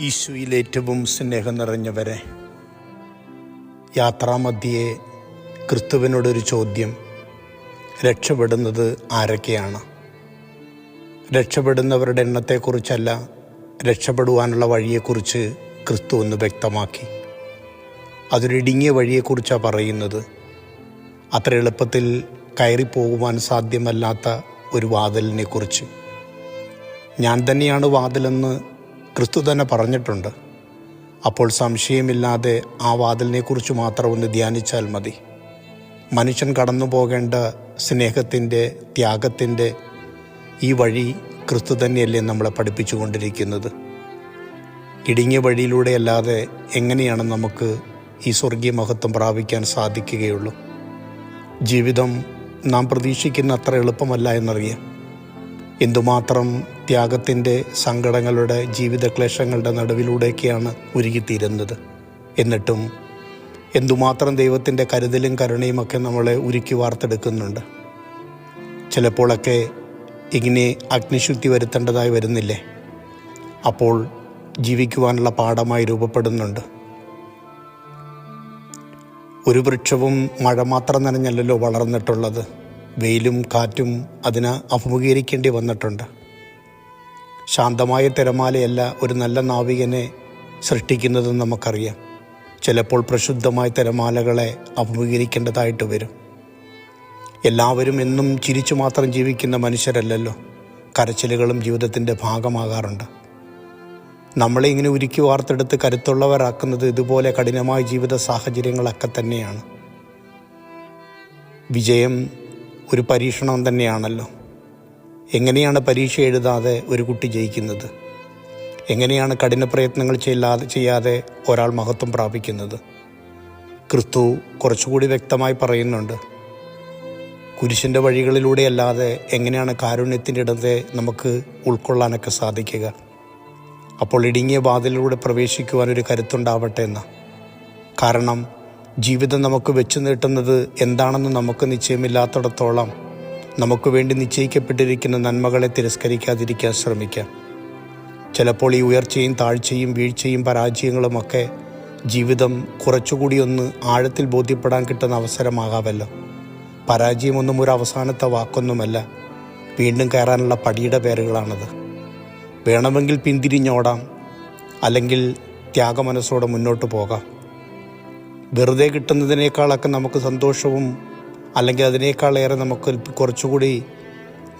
ഈശോയിൽ ഏറ്റവും സ്നേഹം നിറഞ്ഞവരെ. യാത്രാമധ്യേ ക്രിസ്തുവിനോടൊരു ചോദ്യം. രക്ഷപ്പെടുന്നത് ആരൊക്കെയാണ്? രക്ഷപ്പെടുന്നവരുടെ എണ്ണത്തെക്കുറിച്ചല്ല രക്ഷപ്പെടുവാനുള്ള വഴിയെക്കുറിച്ച് ക്രിസ്തു ഒന്ന് വ്യക്തമാക്കി. അതൊരിടുങ്ങിയ വഴിയെക്കുറിച്ചാണ് പറയുന്നത്. അത്ര എളുപ്പത്തിൽ കയറിപ്പോകുവാൻ സാധ്യമല്ലാത്ത ഒരു വാതിലിനെക്കുറിച്ച്. ഞാൻ തന്നെയാണ് വാതിലെന്ന് ക്രിസ്തു തന്നെ പറഞ്ഞിട്ടുണ്ട്. അപ്പോൾ സംശയമില്ലാതെ ആ വാതിലിനെക്കുറിച്ച് മാത്രം ഒന്ന് ധ്യാനിച്ചാൽ മതി. മനുഷ്യൻ കടന്നു പോകേണ്ട സ്നേഹത്തിന്റെ ത്യാഗത്തിന്റെ ഈ വഴി ക്രിസ്തു തന്നെയല്ലേ നമ്മളെ പഠിപ്പിച്ചു കൊണ്ടിരിക്കുന്നത് ഇടുങ്ങിയ വഴിയിലൂടെ അല്ലാതെ എങ്ങനെയാണ് നമുക്ക് ഈ സ്വർഗീയ മഹത്വം പ്രാപിക്കാൻ സാധിക്കുകയുള്ളൂ? ജീവിതം നാം പ്രതീക്ഷിക്കുന്ന അത്ര എളുപ്പമല്ല എന്നറിയാം. എന്തുമാത്രം ത്യാഗത്തിന്റെ സങ്കടങ്ങളുടെ ജീവിതക്ലേശങ്ങളുടെ നടുവിലൂടെയൊക്കെയാണ് ഉരുകിത്തീരുന്നത്. എന്നിട്ടും എന്തുമാത്രം ദൈവത്തിന്റെ കരുതലും കരുണയുമൊക്കെ നമ്മളെ ഉരുക്കി വാർത്തെടുക്കുന്നുണ്ട്. ചിലപ്പോഴൊക്കെ ഇങ്ങനെ അഗ്നിശുദ്ധി വരുത്തേണ്ടതായി വരുന്നില്ലേ? അപ്പോൾ ജീവിക്കുവാനുള്ള പാഠമായി രൂപപ്പെടുന്നുണ്ട്. ഒരു വൃക്ഷവും മഴ മാത്രം നനഞ്ഞല്ലല്ലോ വളർന്നിട്ടുള്ളത്. വെയിലും കാറ്റും അതിന് അഭിമുഖീകരിക്കേണ്ടി വന്നിട്ടുണ്ട്. ശാന്തമായ തിരമാലയല്ല ഒരു നല്ല നാവികനെ സൃഷ്ടിക്കുന്നതെന്ന് നമുക്കറിയാം. ചിലപ്പോൾ പ്രക്ഷുബ്ധമായ തിരമാലകളെ അഭിമുഖീകരിക്കേണ്ടതായിട്ട് വരും. എല്ലാവരും എന്നും ചിരിച്ചു മാത്രം ജീവിക്കുന്ന മനുഷ്യരല്ലല്ലോ. കരച്ചിലുകളും ജീവിതത്തിന്റെ ഭാഗമാകാറുണ്ട്. നമ്മളെ ഇങ്ങനെ ഉരുക്കി വാർത്തെടുത്ത് കരുത്തുള്ളവരാക്കുന്നത് ഇതുപോലെ കഠിനമായ ജീവിത സാഹചര്യങ്ങളൊക്കെ തന്നെയാണ്. വിജയം ഒരു പരീക്ഷണം തന്നെയാണല്ലോ. എങ്ങനെയാണ് പരീക്ഷ എഴുതാതെ ഒരു കുട്ടി ജയിക്കുന്നത്? എങ്ങനെയാണ് കഠിന പ്രയത്നങ്ങൾ ചെയ്യാതെ ചെയ്യാതെ ഒരാൾ മഹത്വം പ്രാപിക്കുന്നത്? ക്രിസ്തു കുറച്ചുകൂടി വ്യക്തമായി പറയുന്നുണ്ട് കുരിശിന്റെ വഴികളിലൂടെയല്ലാതെ എങ്ങനെയാണ് കാരുണ്യത്തിന്റെ ഇടത്തെ നമുക്ക് ഉൾക്കൊള്ളാനൊക്കെ സാധിക്കുക? അപ്പോൾ ഇടുങ്ങിയ വാതിലിലൂടെ പ്രവേശിക്കുവാൻ ഒരു കരുത്തുണ്ടാവട്ടെ എന്ന. കാരണം ജീവിതം നമുക്ക് വെച്ചു നീട്ടുന്നത് എന്താണെന്ന് നമുക്ക് നിശ്ചയമില്ലാത്തിടത്തോളം നമുക്ക് വേണ്ടി നിശ്ചയിക്കപ്പെട്ടിരിക്കുന്ന നന്മകളെ തിരസ്കരിക്കാതിരിക്കാൻ ശ്രമിക്കാം. ചിലപ്പോൾ ഈ ഉയർച്ചയും താഴ്ചയും വീഴ്ചയും പരാജയങ്ങളുമൊക്കെ ജീവിതം കുറച്ചുകൂടി ഒന്ന് ആഴത്തിൽ ബോധ്യപ്പെടാൻ കിട്ടുന്ന അവസരമാകാമല്ലോ. പരാജയമൊന്നും ഒരു അവസാനത്തെ വാക്കൊന്നുമല്ല. വീണ്ടും കയറാനുള്ള പടിയുടെ പേരുകളാണത്. വേണമെങ്കിൽ പിന്തിരിഞ്ഞോടാം. അല്ലെങ്കിൽ ത്യാഗമനസ്സോടെ മുന്നോട്ട് പോകാം. വെറുതെ കിട്ടുന്നതിനേക്കാളൊക്കെ നമുക്ക് സന്തോഷവും അല്ലെങ്കിൽ അതിനേക്കാളേറെ നമുക്ക് കുറച്ചുകൂടി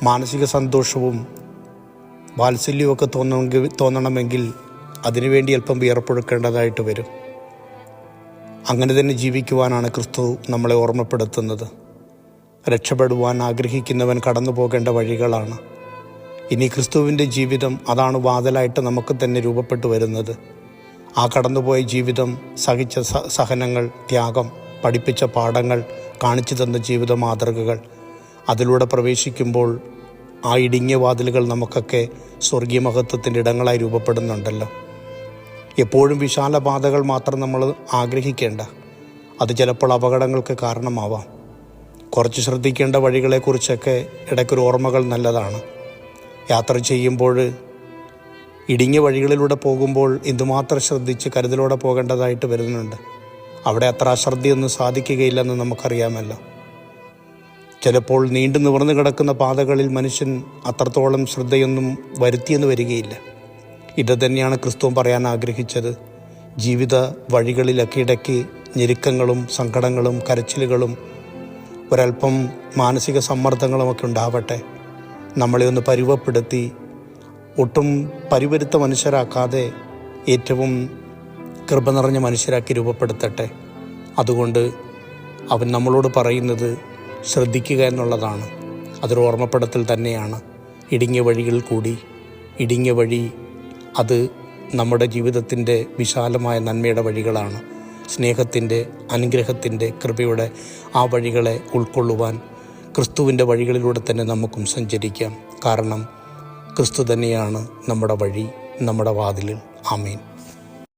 മാനസിക സന്തോഷവും വാത്സല്യവുമൊക്കെ തോന്നണമെങ്കിൽ തോന്നണമെങ്കിൽ അതിനുവേണ്ടി അല്പം വിയർപ്പൊഴുക്കേണ്ടതായിട്ട് വരും. അങ്ങനെ തന്നെ ജീവിക്കുവാനാണ് ക്രിസ്തു നമ്മളെ ഓർമ്മപ്പെടുത്തുന്നത്. രക്ഷപ്പെടുവാൻ ആഗ്രഹിക്കുന്നവൻ കടന്നു പോകേണ്ട വഴികളാണ്. ഇനി ക്രിസ്തുവിന്റെ ജീവിതം അതാണ് വാതിലായിട്ട് നമുക്ക് തന്നെ രൂപപ്പെട്ടു വരുന്നത്. ആ കടന്നുപോയ ജീവിതം സഹിച്ച സഹനങ്ങൾ ത്യാഗം പഠിപ്പിച്ച പാഠങ്ങൾ കാണിച്ചു തന്ന ജീവിത മാതൃകകൾ. അതിലൂടെ പ്രവേശിക്കുമ്പോൾ ആ ഇടുങ്ങിയ വാതിലുകൾ നമുക്കൊക്കെ സ്വർഗീയ മഹത്വത്തിന്റെ ഇടങ്ങളായി രൂപപ്പെടുന്നുണ്ടല്ലോ. എപ്പോഴും വിശാല പാതകൾ മാത്രം നമ്മൾ ആഗ്രഹിക്കേണ്ട. അത് ചിലപ്പോൾ അപകടങ്ങൾക്ക് കാരണമാവാം. കുറച്ച് ശ്രദ്ധിക്കേണ്ട വഴികളെക്കുറിച്ചൊക്കെ ഇടയ്ക്കൊരു ഓർമ്മകൾ നല്ലതാണ്. യാത്ര ചെയ്യുമ്പോൾ ഇടുങ്ങിയ വഴികളിലൂടെ പോകുമ്പോൾ എന്തുമാത്രം ശ്രദ്ധിച്ച് കരുതലോടെ പോകേണ്ടതായിട്ട് വരുന്നുണ്ട്. അവിടെ അത്ര അശ്രദ്ധയൊന്നും സാധിക്കുകയില്ലെന്ന് നമുക്കറിയാമല്ലോ. ചിലപ്പോൾ നീണ്ടു നിവർന്നു കിടക്കുന്ന പാതകളിൽ മനുഷ്യൻ അത്രത്തോളം ശ്രദ്ധയൊന്നും വരുത്തിയെന്ന് വരികയില്ല. ഇത് തന്നെയാണ് ക്രിസ്തുവും പറയാൻ ആഗ്രഹിച്ചത്. ജീവിത വഴികളിലൊക്കെ ഇടയ്ക്ക് ഞെരുക്കങ്ങളും സങ്കടങ്ങളും കരച്ചിലുകളും ഒരല്പം മാനസിക സമ്മർദ്ദങ്ങളുമൊക്കെ ഉണ്ടാവട്ടെ. നമ്മളെ ഒന്ന് പരുവപ്പെടുത്തി ഒട്ടും പരിവരുത്ത മനുഷ്യരാക്കാതെ ഏറ്റവും കൃപ നിറഞ്ഞ മനുഷ്യരാക്കി രൂപപ്പെടുത്തട്ടെ. അതുകൊണ്ട് അവൻ നമ്മളോട് പറയുന്നത് ശ്രദ്ധിക്കുക എന്നുള്ളതാണ്. അതൊരു ഓർമ്മപ്പെടുത്തൽ തന്നെയാണ്. ഇടുങ്ങിയ വഴികളിൽ കൂടി ഇടുങ്ങിയ വഴി അത് നമ്മുടെ ജീവിതത്തിന്റെ വിശാലമായ നന്മയുടെ വഴികളാണ്. സ്നേഹത്തിന്റെ അനുഗ്രഹത്തിന്റെ കൃപയുടെ ആ വഴികളെ ഉൾക്കൊള്ളുവാൻ ക്രിസ്തുവിന്റെ വഴികളിലൂടെ തന്നെ നമുക്കും സഞ്ചരിക്കാം. കാരണം ക്രിസ്തു തന്നെയാണ് നമ്മുടെ വഴി നമ്മുടെ വാതിലിൽ. ആമീൻ.